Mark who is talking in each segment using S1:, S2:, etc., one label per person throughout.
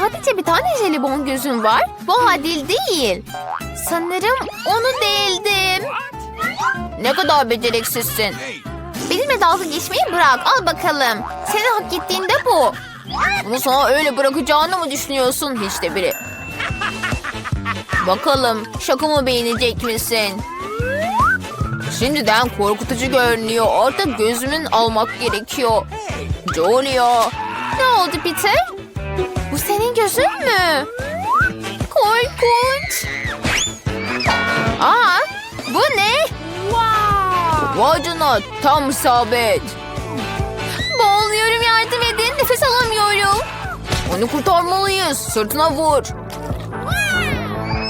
S1: sadece bir tane jelibon gözüm var. Bu adil değil. Sanırım onu değildim. Ne kadar beceriksizsin. Benimle dalga geçmeyi bırak. Al bakalım. Senin hak ettiğin de bu. Bunu sana öyle bırakacağını mı düşünüyorsun hiç de biri? Bakalım şakamı beğenecek misin? Şimdiden korkutucu görünüyor. Artık gözümün almak gerekiyor. Julia. Ne oldu Peter? Bu senin gözün mü? Korkunç. Aa, bu ne? Vay canına tam isabet. Boğuluyorum yardım edin. Nefes alamıyorum. Onu kurtarmalıyız. Sırtına vur.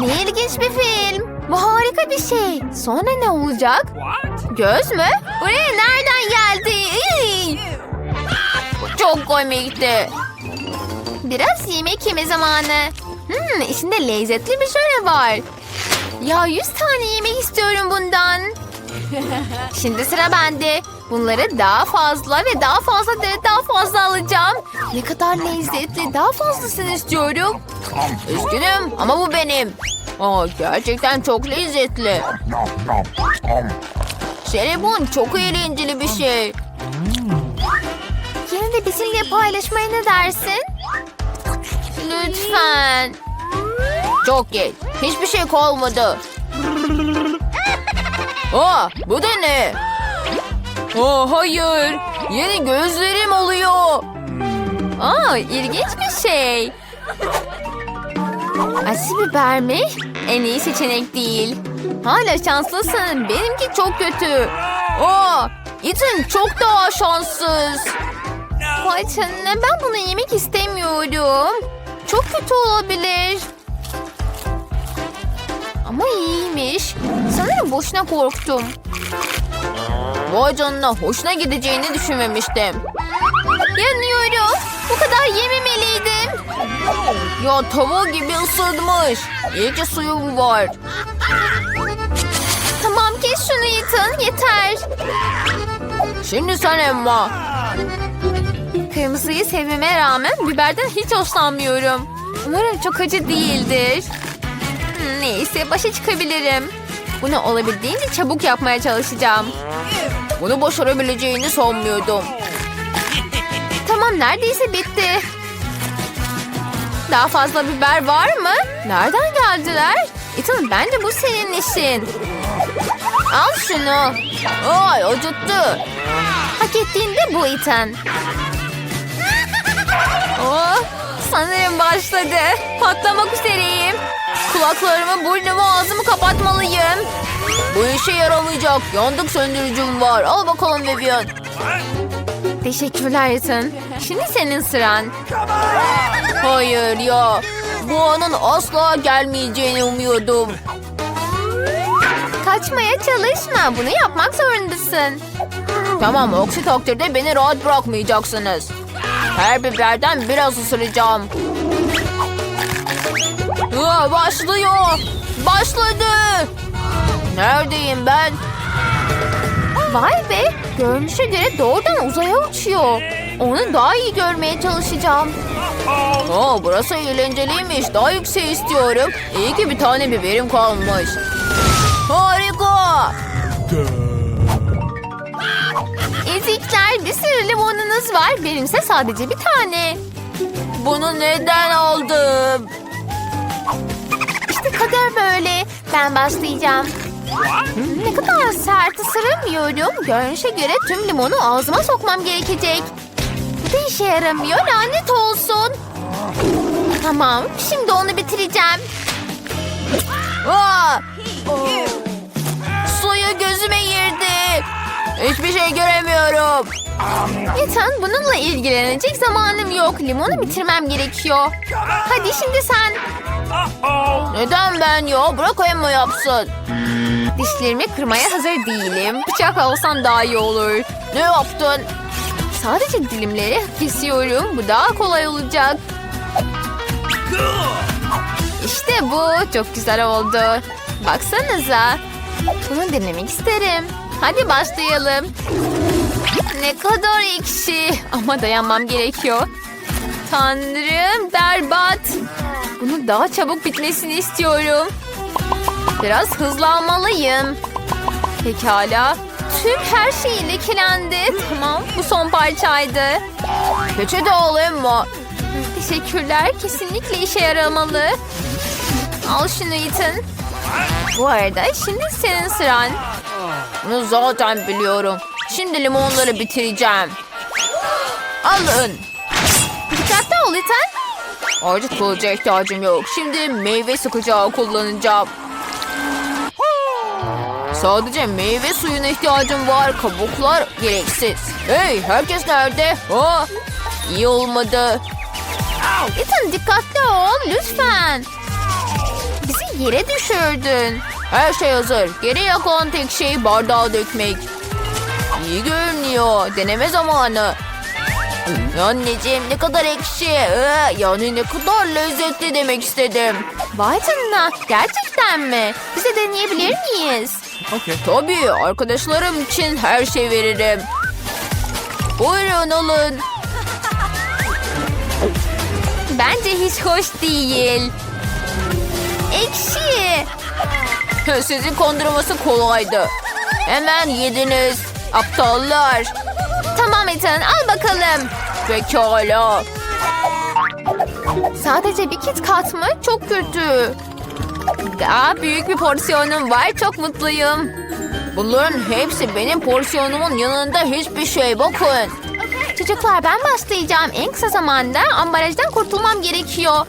S1: Ne ilginç bir film. Bu harika bir şey. Sonra ne olacak? Göz mü? Buraya nereden geldi? Çok komikti. Biraz yemek yeme zamanı. Hmm, içinde lezzetli bir şöyle var. Ya yüz tane yemek istiyorum bundan. Şimdi sıra bende. Bunları daha fazla ve daha fazla da daha fazla alacağım. Ne kadar lezzetli. Daha fazlasını istiyorum. Üzgünüm ama bu benim. Aa, gerçekten çok lezzetli. Jelibon çok eğlenceli bir şey. Yine de bizimle paylaşmaya ne dersin? Lütfen. Çok geç. Hiçbir şey kalmadı. Aa, bu da ne? Aa, hayır. Yeni gözlerim oluyor. Aa, ilginç bir şey. Acı biber mi? En iyi seçenek değil. Hala şanslısın. Benimki çok kötü. Aa, Ethan çok daha şanssız. Canına ben bunu yemek istemiyorum. Çok kötü olabilir. Ama iyiymiş. Sanırım boşuna korktum. Vay canına hoşuna gideceğini düşünmemiştim. Yanıyorum. Bu kadar yememeliydim. Ya tava gibi ısırmış. İyi ki suyum var. Tamam kes şunu Ethan yeter. Şimdi sen Emma. Kırmızıyı sevmeme rağmen biberden hiç hoşlanmıyorum. Umarım çok acı değildir. Hmm, Neyse başa çıkabilirim. Bunu olabildiğince çabuk yapmaya çalışacağım. Bunu başarabileceğini sanmıyordum. Tamam neredeyse bitti. Daha fazla biber var mı? Nereden geldiler? Ethan bence bu senin işin. Al şunu. Ay acıttı. Hak ettiğinde bu Ethan. Oh, sanırım başladı. Patlamak üzereyim. Kulaklarımı, burnumu, ağzımı kapatmalıyım. Bu işe yaramayacak. Yandık söndürücüm var. Al bakalım Vivian. Teşekkürler Ethan. Şimdi senin sıran. Hayır ya. Bu anın asla gelmeyeceğini umuyordum. Kaçmaya çalışma. Bunu yapmak zorundasın. Tamam aksi takdirde beni rahat bırakmayacaksınız. Her biberden biraz ısıracağım. Aa, başlıyor. Başladı. Neredeyim ben? Vay be. Görünüşe göre doğrudan uzaya uçuyor. Onu daha iyi görmeye çalışacağım. Aa, burası eğlenceliymiş. Daha yüksek istiyorum. İyi ki bir tane biberim kalmış. Harika. Ezikler bir sürü limonunuz var. Benimse sadece bir tane. Bunu neden aldım? İşte kader böyle. Ben başlayacağım. Ne kadar sert ısıramıyorum. Görünüşe göre tüm limonu ağzıma sokmam gerekecek. Bu da işe yaramıyor. Lanet olsun. Tamam. Şimdi onu bitireceğim. Aa! Suyu gözüme girdi. Hiçbir şey göremiyorum. Ethan bununla ilgilenecek zamanım yok. Limonu bitirmem gerekiyor. Hadi şimdi sen. Neden ben ya? Bırak Emma yapsın. Dişlerimi kırmaya hazır değilim. Bıçak alsam daha iyi olur. Ne yaptın? Sadece dilimleri kesiyorum. Bu daha kolay olacak. İşte bu. Çok güzel oldu. Baksanıza. Bunu denemek isterim. Hadi başlayalım. Ne kadar ekşi. Ama dayanmam gerekiyor. Tanrım berbat. Bunu daha çabuk bitmesini istiyorum. Biraz hızlanmalıyım. Pekala. Tüm her şey lekelendi. Tamam bu son parçaydı. Peçete alayım mı? Teşekkürler. Kesinlikle işe yaramalı. Al şunu Ethan. Bu arada şimdi senin sıran. Bunu zaten biliyorum. Şimdi limonları bitireceğim. Alın. Dikkatli ol Ethan. Artık kılıca ihtiyacım yok. Şimdi meyve sıkacağı kullanacağım. Sadece meyve suyuna ihtiyacım var. Kabuklar gereksiz. Hey herkes nerede? Ha? İyi olmadı. Ethan dikkatli ol lütfen. Bizi yere düşürdün. Her şey hazır. Geriye kalan tek şey bardağa dökmek. İyi görünüyor. Deneme zamanı. Anneciğim ne kadar ekşi. Ee, yani ne kadar lezzetli demek istedim. Vay canına gerçekten mi? Bize deneyebilir miyiz?
S2: Okay.
S1: Tabii arkadaşlarım için her şey veririm. Buyurun alın. Bence hiç hoş değil. Ekşi. Sizi kondurması kolaydı. Hemen yediniz. Aptallar. Tamam Ethan al bakalım. Pekala. Sadece bir kit kat mı? Çok kötü. Daha büyük bir porsiyonum var. Çok mutluyum. Bunların hepsi benim porsiyonumun yanında hiçbir şey. Bakın. Çocuklar ben başlayacağım. En kısa zamanda ambalajdan kurtulmam gerekiyor.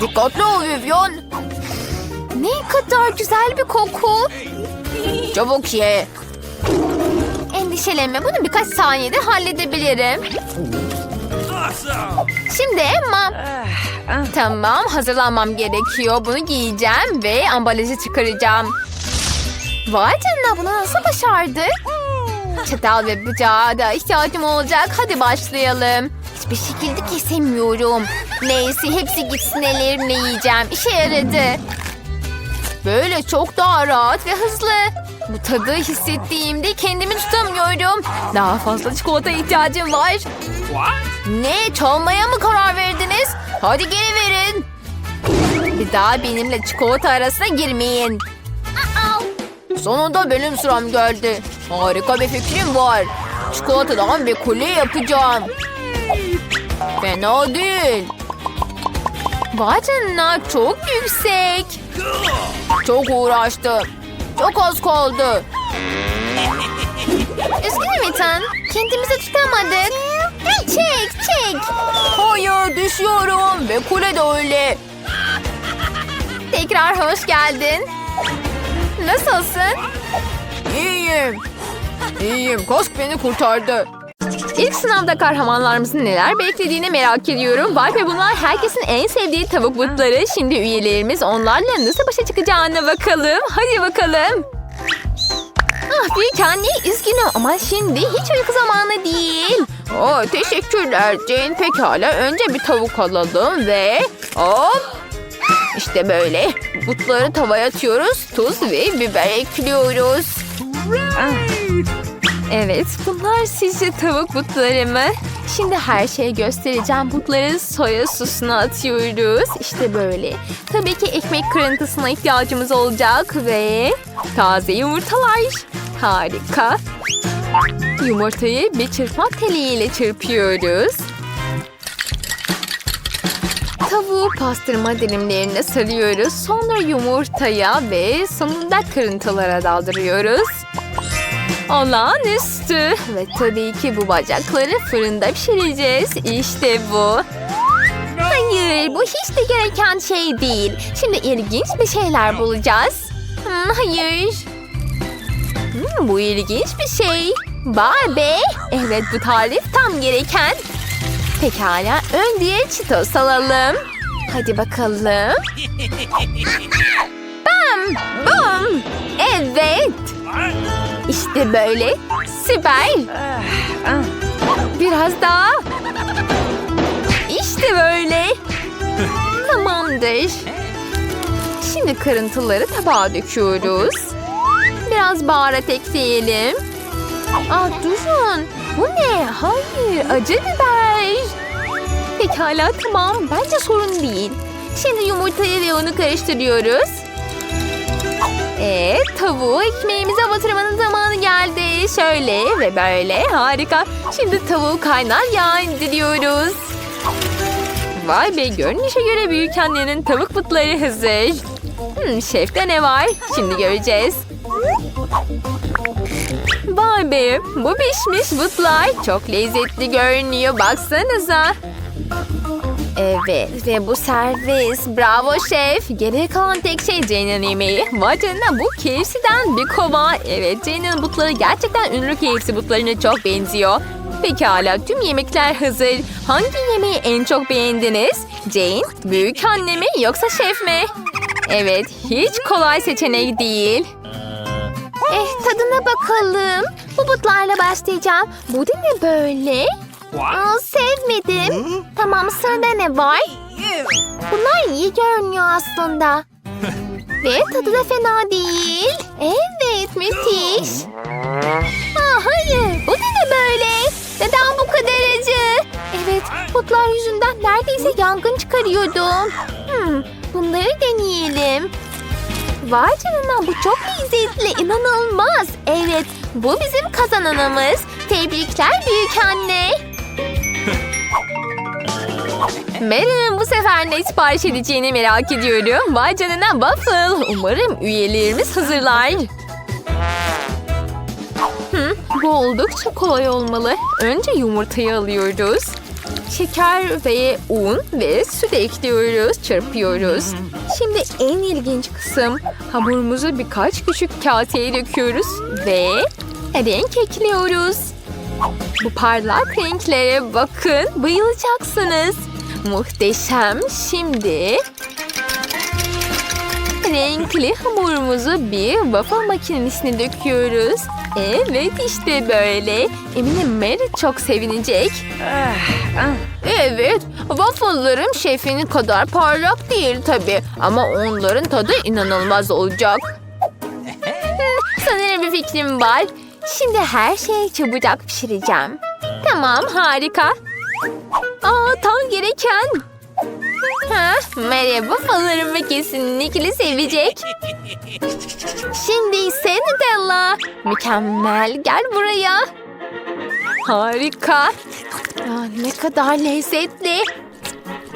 S1: Dikkatli ol Vivian. Ne kadar güzel bir koku. Çabuk ye. Endişelenme bunu birkaç saniyede halledebilirim. Şimdi Emma. Tamam hazırlanmam gerekiyor. Bunu giyeceğim ve ambalajı çıkaracağım. Vay canına bunu nasıl başardık? Çatal ve bıçağa da ihtiyacım olacak. Hadi başlayalım. Hiçbir şekilde kesemiyorum. Neyse hepsi gitsin ellerimle yiyeceğim. İşe yaradı. Böyle çok daha rahat ve hızlı. Bu tadı hissettiğimde kendimi tutamıyorum. Daha fazla çikolata ihtiyacım var. Ne çalmaya mı karar verdiniz? Hadi geri verin. Bir daha benimle çikolata arasına girmeyin. Sonunda benim sıram geldi. Harika bir fikrim var. Çikolatadan bir kule yapacağım. Fena değil. Vay canına çok yüksek. Çok uğraştım. Çok az kaldı. Üzgünüm Ethan. Kendimizi tutamadık. Çek çek. Hayır düşüyorum ve kule de öyle. Tekrar hoş geldin. Nasılsın? İyiyim. İyiyim. Kask beni kurtardı. İlk sınavda kahramanlarımızın neler beklediğini merak ediyorum. Vay be bunlar herkesin en sevdiği tavuk butları. Şimdi üyelerimiz onlarla nasıl başa çıkacağına bakalım. Hadi bakalım. Ah büyük anne üzgünüm ama şimdi hiç uyku zamanı değil. Oh, teşekkürler Jane. Pekala önce bir tavuk alalım ve hop. İşte böyle. Butları tavaya atıyoruz. Tuz ve biber ekliyoruz. Evet, bunlar sizce tavuk butları mı? Şimdi her şeyi göstereceğim. Butları soya sosuna atıyoruz. İşte böyle. Tabii ki ekmek kırıntısına ihtiyacımız olacak ve taze yumurtalar. Harika. Yumurtayı bir çırpma teliyle çırpıyoruz. Tavuğu pastırma dilimlerine sarıyoruz. Sonra yumurtaya ve sonunda kırıntılara daldırıyoruz. Olağanüstü. Ve tabii ki bu bacakları fırında pişireceğiz. İşte bu. Hayır, bu hiç de gereken şey değil. Şimdi ilginç bir şeyler bulacağız. Hmm, hayır. Hmm, bu ilginç bir şey. Barbie. Evet, bu tarif tam gereken. Pekala, önce çitos alalım. Hadi bakalım. Bam! Bum! Evet. İşte böyle. Süper. Biraz daha. İşte böyle. Tamamdır. Şimdi kırıntıları tabağa döküyoruz. Biraz baharat ekleyelim. Aa, durun. Bu ne? Hayır, acı biber. Pekala tamam, bence sorun değil. Şimdi yumurtayı ve unu karıştırıyoruz. Evet, tavuğu ekmeğimize batırmanın zamanı geldi. Şöyle ve böyle, harika. Şimdi tavuğu kaynar yağ indiriyoruz. Vay be, görünüşe göre büyük annenin tavuk butları hazır. Hmm, şefte ne var? Şimdi göreceğiz. Vay be, bu pişmiş butlar. Çok lezzetli görünüyor, baksanıza. Evet ve bu servis. Bravo şef. Geriye kalan tek şey Jane'in yemeği. Vay bu KFC'den bir kova. Evet Jane'in butları gerçekten ünlü KFC butlarına çok benziyor. Pekala tüm yemekler hazır. Hangi yemeği en çok beğendiniz? Jane, büyük anne mi yoksa şef mi? Evet hiç kolay seçenek değil. Eh tadına bakalım. Bu butlarla başlayacağım. Bu da ne böyle? Aa, sevmedim. Tamam sırada ne var? Bunlar iyi görünüyor aslında. Ve tadı da fena değil. Evet müthiş. Aa, hayır bu da ne böyle? Neden bu kadar acı? Evet butlar yüzünden neredeyse yangın çıkarıyordum. Hmm, bunları deneyelim. Vay canına bu çok lezzetli inanılmaz. Evet bu bizim kazananımız. Tebrikler büyük anne. Marilyn bu sefer ne sipariş edeceğini merak ediyorum. Vay canına waffle. Umarım üyelerimiz hazırlar. Hı, bu oldukça kolay olmalı. Önce yumurtayı alıyoruz. Şeker ve un ve süt ekliyoruz, çırpıyoruz. Şimdi en ilginç kısım hamurumuzu birkaç küçük kaseye döküyoruz ve renk ekliyoruz. Bu parlak renklere bakın, bayılacaksınız. Muhteşem. Şimdi renkli hamurumuzu bir waffle makinesine döküyoruz. Evet işte böyle. Eminim Mary çok sevinecek. Evet, waffle'larım şefinin kadar parlak değil tabii. Ama onların tadı inanılmaz olacak. Sanırım bir fikrim var. Şimdi her şeyi çabucak pişireceğim. Tamam, harika. Aa, tam gereken. Ha, merhaba falarımı kesinlikle sevecek. Şimdi ise Nutella. Mükemmel, gel buraya. Harika. Aa, ne kadar lezzetli.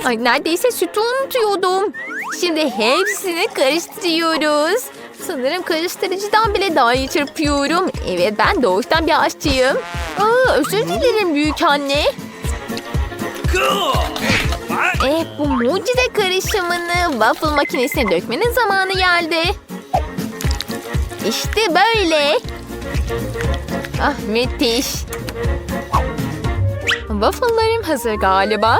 S1: Ay neredeyse sütü unutuyordum. Şimdi hepsini karıştırıyoruz. Sanırım karıştırıcıdan bile daha iyi çırpıyorum. Evet ben doğuştan bir aşçıyım. Aa, özür dilerim büyük anne. Eh bu mucize karışımını waffle makinesine dökmenin zamanı geldi. İşte böyle. Ah müthiş. Waffle'larım hazır galiba.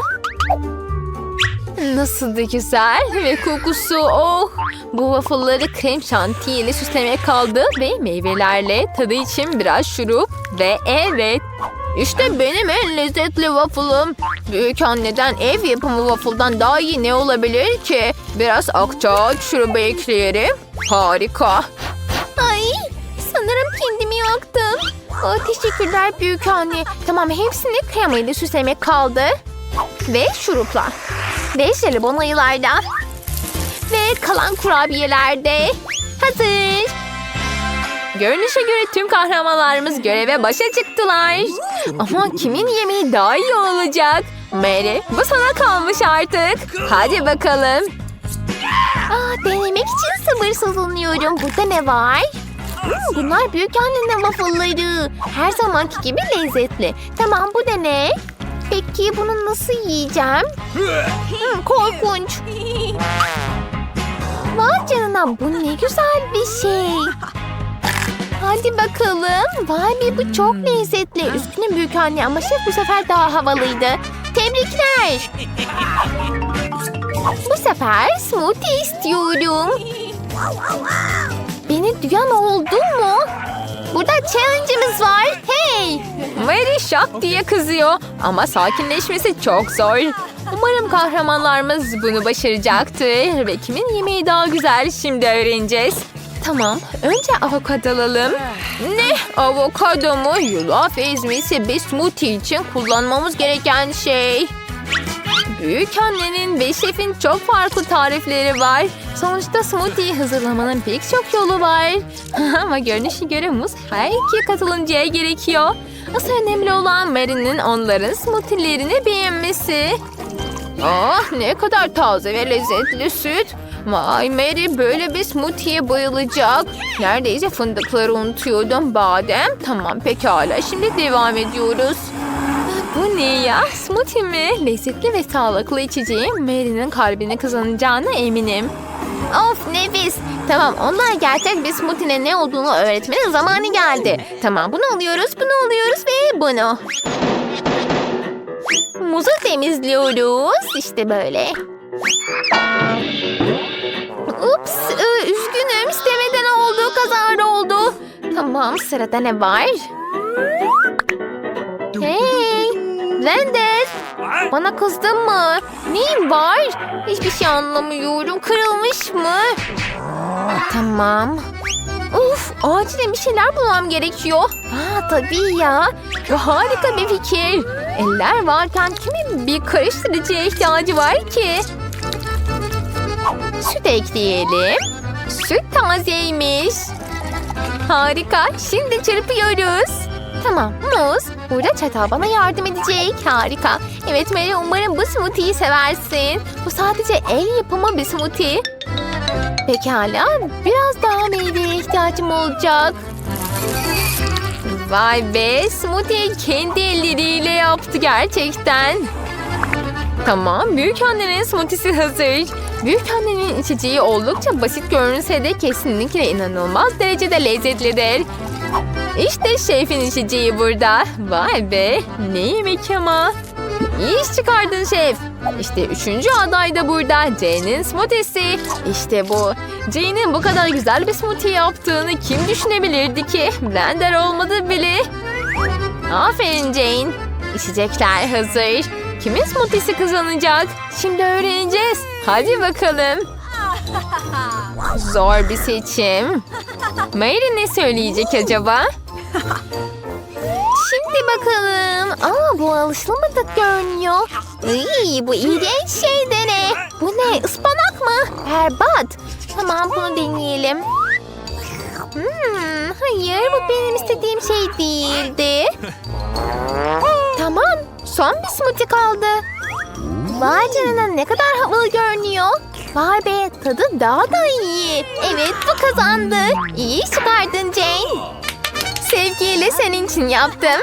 S1: Nasıl da güzel ve kokusu oh. Bu waffle'ları krem şantiye ile süslemek kaldı ve meyvelerle tadı için biraz şurup ve evet. İşte benim en lezzetli waffle'ım. Büyük anneden ev yapımı waffle'dan daha iyi ne olabilir ki? Biraz akçaağaç şurubu ekleyelim. Harika. Ay sanırım kendimi yaktım. Aa, teşekkürler büyük anne. Tamam hepsini kremayla süslemek kaldı. Ve şurupla. Ve jelibon ayılarda. Ve kalan kurabiyeler de hazır. Görünüşe göre tüm kahramanlarımız göreve başa çıktılar. Ama kimin yemeği daha iyi olacak? Mary bu sana kalmış artık. Hadi bakalım. Aa, denemek için sabırsızlanıyorum. Burada ne var? Hmm, bunlar büyük annenin waffle'ları. Her zamanki gibi lezzetli. Tamam bu da ne? Peki bunu nasıl yiyeceğim? Hmm, korkunç. Vay canına bu ne güzel bir şey. Hadi bakalım. Vay be bu çok lezzetli. Üzgünüm büyük anne ama şef bu sefer daha havalıydı. Tebrikler. Bu sefer smoothie istiyorum. Beni duyan oldu mu? Burada challenge'ımız var. Hey! Mary şak diye kızıyor. Ama sakinleşmesi çok zor. Umarım kahramanlarımız bunu başaracaktır. Ve kimin yemeği daha güzel şimdi öğreneceğiz. Tamam. Önce avokado alalım. Ne? Avokado mu? Yulaf ezmesi bir smoothie için kullanmamız gereken şey. Büyük annenin ve şefin çok farklı tarifleri var. Sonuçta smoothie hazırlamanın pek çok yolu var. Ama görünüşe göre muz her iki katılımcıya gerekiyor. Asıl önemli olan Mary'nin onların smoothie'lerini beğenmesi. Ah ne kadar taze ve lezzetli süt. Vay Mary böyle bir smoothie'ye bayılacak. Neredeyse fındıkları unutuyordum. Badem. Tamam pekala şimdi devam ediyoruz. Bu ne ya? Smoothie mi? Lezzetli ve sağlıklı içeceğim Mary'nin kalbini kazanacağına eminim. Of nefis. Tamam onlar gerçek bir smoothie'nin ne olduğunu öğretmenin zamanı geldi. Tamam bunu alıyoruz, bunu alıyoruz ve bunu. Muzu temizliyoruz. İşte böyle. Tamam, sırada ne var? Hey, Blender. Bana kızdın mı? Neyin var? Hiçbir şey anlamıyorum. Kırılmış mı? Tamam. Uf, acilen bir şeyler bulmam gerekiyor. Ha tabii ya. Bu harika bir fikir. Eller varken kimin bir karıştırıcıya ihtiyacı var ki? Süt ekleyelim. Süt tazeymiş. Harika. Şimdi çırpıyoruz. Tamam muz. Burada çatal bana yardım edecek. Harika. Evet Mary umarım bu smoothie'yi seversin. Bu sadece el yapımı bir smoothie. Pekala. Biraz daha meyveye ihtiyacım olacak. Vay be. Smoothie kendi elleriyle yaptı gerçekten. Tamam, büyük annenin smoothie'si hazır. Büyük annenin içeceği oldukça basit görünse de kesinlikle inanılmaz derecede lezzetlidir. İşte şefin içeceği burada. Vay be, ne yemek ama. İyi iş çıkardın şef. İşte üçüncü aday da burada. Jane'in smoothiesi. İşte bu. Jane'in bu kadar güzel bir smoothie yaptığını kim düşünebilirdi ki? Blender olmadı bile. Aferin Jane. İçecekler hazır. Kimin smoothie'si kazanacak? Şimdi öğreneceğiz. Hadi bakalım. Zor bir seçim. Mary ne söyleyecek acaba? Şimdi bakalım. Aa bu alışılmadık görünüyor. Iy, bu iğrenç şey de? Bu ne? Ispanak mı? Berbat. Tamam bunu deneyelim. Hmm, hayır bu benim istediğim şey değildi. Tamam son bir smoothie kaldı. Vay canına ne kadar havalı görünüyor. Vay be tadı daha da iyi. Evet bu kazandı. İyi çıkardın Jane. Sevgiyle senin için yaptım.